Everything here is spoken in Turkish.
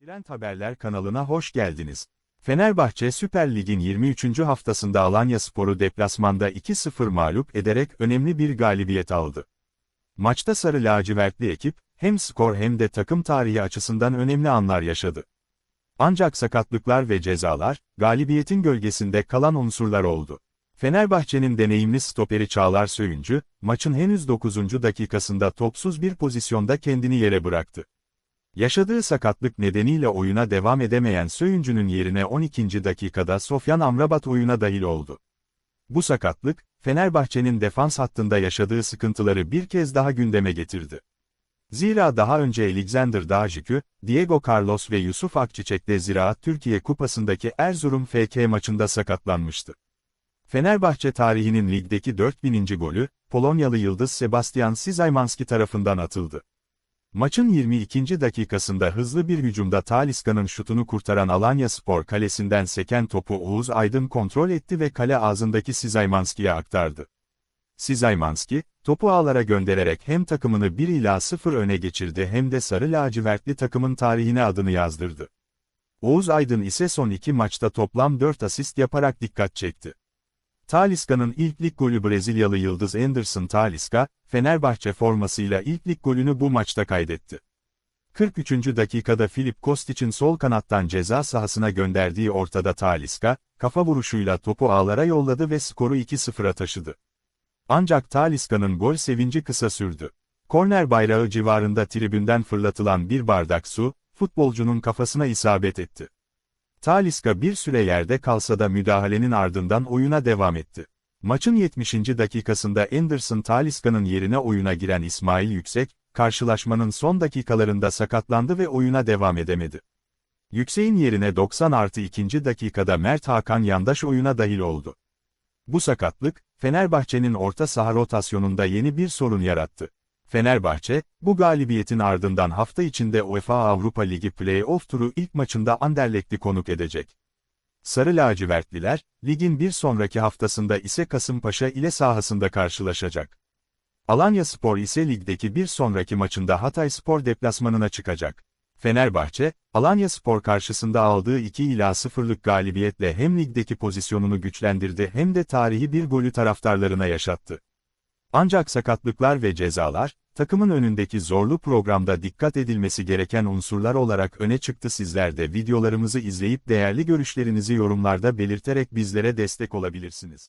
Trend Haberler kanalına hoş geldiniz. Fenerbahçe Süper Lig'in 23. haftasında Alanya Sporu deplasmanda 2-0 mağlup ederek önemli bir galibiyet aldı. Maçta sarı lacivertli ekip, hem skor hem de takım tarihi açısından önemli anlar yaşadı. Ancak sakatlıklar ve cezalar, galibiyetin gölgesinde kalan unsurlar oldu. Fenerbahçe'nin deneyimli stoperi Çağlar Söyüncü, maçın henüz 9. dakikasında topsuz bir pozisyonda kendini yere bıraktı. Yaşadığı sakatlık nedeniyle oyuna devam edemeyen Söyüncü'nün yerine 12. dakikada Sofyan Amrabat oyuna dahil oldu. Bu sakatlık, Fenerbahçe'nin defans hattında yaşadığı sıkıntıları bir kez daha gündeme getirdi. Zira daha önce Alexander Dajikü, Diego Carlos ve Yusuf Akçiçek de Ziraat Türkiye Kupası'ndaki Erzurum FK maçında sakatlanmıştı. Fenerbahçe tarihinin ligdeki 4000. golü, Polonyalı yıldız Sebastian Sizaymanski tarafından atıldı. Maçın 22. dakikasında hızlı bir hücumda Taliska'nın şutunu kurtaran Alanya Spor kalesinden seken topu Oğuz Aydın kontrol etti ve kale ağzındaki Sizaymanski'ye aktardı. Sizaymanski, topu ağlara göndererek hem takımını 1 ila 0 öne geçirdi hem de sarı lacivertli takımın tarihine adını yazdırdı. Oğuz Aydın ise son iki maçta toplam 4 asist yaparak dikkat çekti. Talisca'nın ilk lig golü Brezilyalı yıldız Anderson Talisca, Fenerbahçe formasıyla ilk lig golünü bu maçta kaydetti. 43. dakikada Filip Kostic'in sol kanattan ceza sahasına gönderdiği ortada Talisca, kafa vuruşuyla topu ağlara yolladı ve skoru 2-0'a taşıdı. Ancak Talisca'nın gol sevinci kısa sürdü. Korner bayrağı civarında tribünden fırlatılan bir bardak su, futbolcunun kafasına isabet etti. Talisca bir süre yerde kalsa da müdahalenin ardından oyuna devam etti. Maçın 70. dakikasında Anderson Talisca'nın yerine oyuna giren İsmail Yüksek, karşılaşmanın son dakikalarında sakatlandı ve oyuna devam edemedi. Yüksek'in yerine 90 artı 2. dakikada Mert Hakan Yandaş oyuna dahil oldu. Bu sakatlık, Fenerbahçe'nin orta saha rotasyonunda yeni bir sorun yarattı. Fenerbahçe, bu galibiyetin ardından hafta içinde UEFA Avrupa Ligi Play-off turu ilk maçında Anderlecht'i konuk edecek. Sarı lacivertliler, ligin bir sonraki haftasında ise Kasımpaşa ile sahasında karşılaşacak. Alanya Spor ise ligdeki bir sonraki maçında Hatay Spor deplasmanına çıkacak. Fenerbahçe, Alanya Spor karşısında aldığı 2 ila 0'lık galibiyetle hem ligdeki pozisyonunu güçlendirdi hem de tarihi bir golü taraftarlarına yaşattı. Ancak sakatlıklar ve cezalar, takımın önündeki zorlu programda dikkat edilmesi gereken unsurlar olarak öne çıktı sizler de videolarımızı izleyip değerli görüşlerinizi yorumlarda belirterek bizlere destek olabilirsiniz.